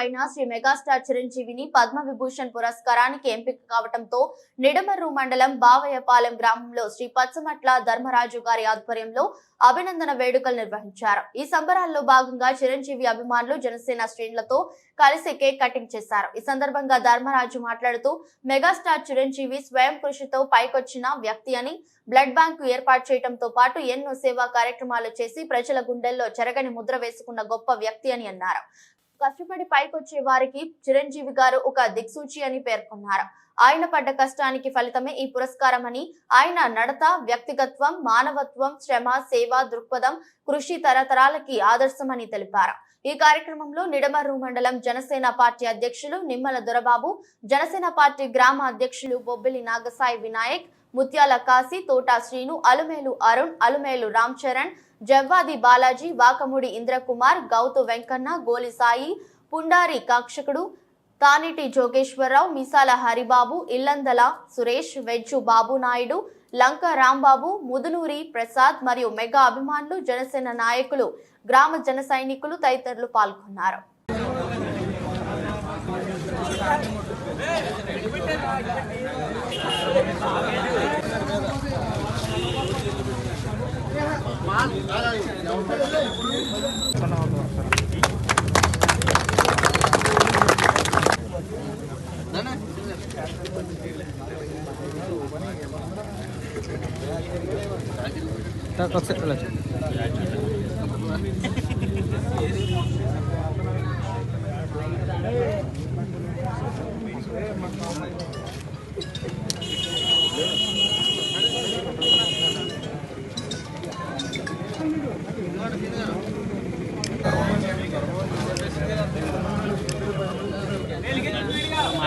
అయిన శ్రీ మెగాస్టార్ చిరంజీవిని పద్మ విభూషణ్ పురస్కారానికి ఎంపిక కావడంతో నిడమర్రు మండలం బావయ్యపాలెం గ్రామంలో శ్రీ పచ్చమట్ల ధర్మరాజు గారి ఆధ్వర్యంలో అభినందన వేడుకలు నిర్వహించారు. ఈ సంబరాల్లో భాగంగా చిరంజీవి అభిమానులు జనసేన శ్రేణులతో కలిసి కేక్ కటింగ్ చేశారు. ఈ సందర్భంగా ధర్మరాజు మాట్లాడుతూ మెగాస్టార్ చిరంజీవి స్వయం కృషితో పైకొచ్చిన వ్యక్తి అని బ్లడ్ బ్యాంకు ఏర్పాటు చేయడంతో పాటు ఎన్నో సేవా కార్యక్రమాలు చేసి ప్రజల గుండెల్లో చెరగని ముద్ర వేసుకున్న గొప్ప వ్యక్తి అని అన్నారు. కష్టపడి పైకొచ్చే వారికి చిరంజీవి గారు ఒక దిక్సూచి అని పేర్కొన్నారు. ఆయన పడ్డ కష్టానికి ఫలితమే ఈ పురస్కారం అని ఆయన నడత వ్యక్తిగత్వం మానవత్వం శ్రమ సేవ దృక్పథం కృషి తరతరాలకి ఆదర్శమని తెలిపారు. ఈ కార్యక్రమంలో నిడమర్రు మండలం జనసేన పార్టీ అధ్యక్షులు నిమ్మల దొరబాబు జనసేన పార్టీ గ్రామ అధ్యక్షులు బొబ్బిలి నాగసాయి వినాయక్ ముత్యాల కాశీ తోటా శ్రీను అలుమేలు అరుణ్ అలుమేలు రామ్ చరణ్ జవ్వాది బాలాజీ వాకముడి ఇంద్రకుమార్ గౌతు వెంకన్న గోలి సాయి పుండారి కాక్షకుడు తానిటి జోగేశ్వరరావు మిసాల హరిబాబు ఇల్లందల సురేష్ వెజ్జు బాబు నాయుడు లంక రాంబాబు ముదునూరి ప్రసాద్ మరియు మెగా అభిమానులు జనసేన నాయకులు గ్రామ జన సైనికులు తదితరులు పాల్గొన్నారు. Tak konsep lah.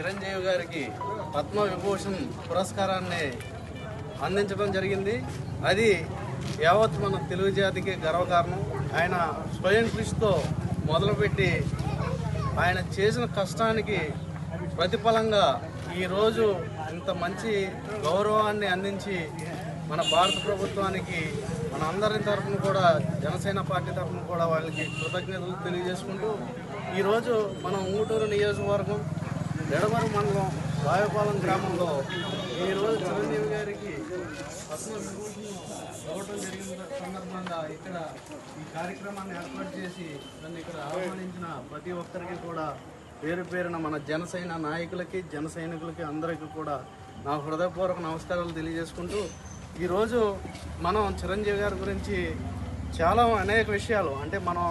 చిరంజీవి గారికి పద్మ విభూషణ్ పురస్కారాన్ని అందించడం జరిగింది. అది యావత్ మన తెలుగు జాతికి గర్వకారణం. ఆయన స్వయం కృషితో మొదలుపెట్టి ఆయన చేసిన కష్టానికి ప్రతిఫలంగా ఈరోజు ఇంత మంచి గౌరవాన్ని అందించి మన భారత ప్రభుత్వానికి మన అందరి తరఫున కూడా జనసేన పార్టీ తరఫున కూడా వాళ్ళకి కృతజ్ఞతలు తెలియజేసుకుంటూ ఈరోజు మన ఊటూరు నియోజకవర్గం ఎడమరు మండలం రాయపాలెం గ్రామంలో ఈరోజు చిరంజీవి గారికి పద్మ విభూషణ్ ఇవ్వటం జరిగిన సందర్భంగా ఇక్కడ ఈ కార్యక్రమాన్ని ఏర్పాటు చేసి నన్ను ఇక్కడ ఆహ్వానించిన ప్రతి ఒక్కరికి కూడా పేరు పేరున మన జనసేన నాయకులకి జన సైనికులకి అందరికీ కూడా నా హృదయపూర్వక నమస్కారాలు తెలియజేసుకుంటూ ఈరోజు మనం చిరంజీవి గారి గురించి చాలా అనేక విషయాలు అంటే మనం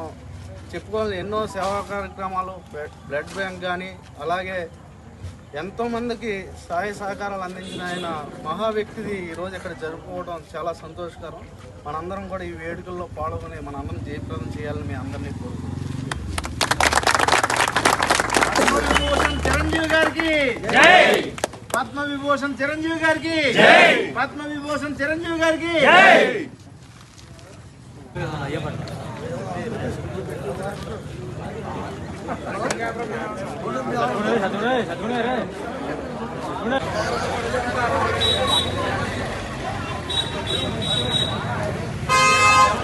చెప్పుకోవాలి ఎన్నో సేవా కార్యక్రమాలు బ్లడ్ బ్యాంక్ కానీ అలాగే ఎంతోమందికి సహాయ సహకారాలు అందించిన ఆయన మహా వ్యక్తిది ఈరోజు ఇక్కడ జరుపుకోవడం చాలా సంతోషకరం. మనందరం కూడా ఈ వేడుకల్లో పాల్గొని మనందరం జయప్రదం చేయాలని మీ అందరినీ కోరుకుంటున్నాం. చిరంజీవి గారికి పద్మ విభూషణ్ చిరంజీవి గారికి పద్మ విభూషణ్ చిరంజీవి గారికి 자존해 자존해 자존해 자존해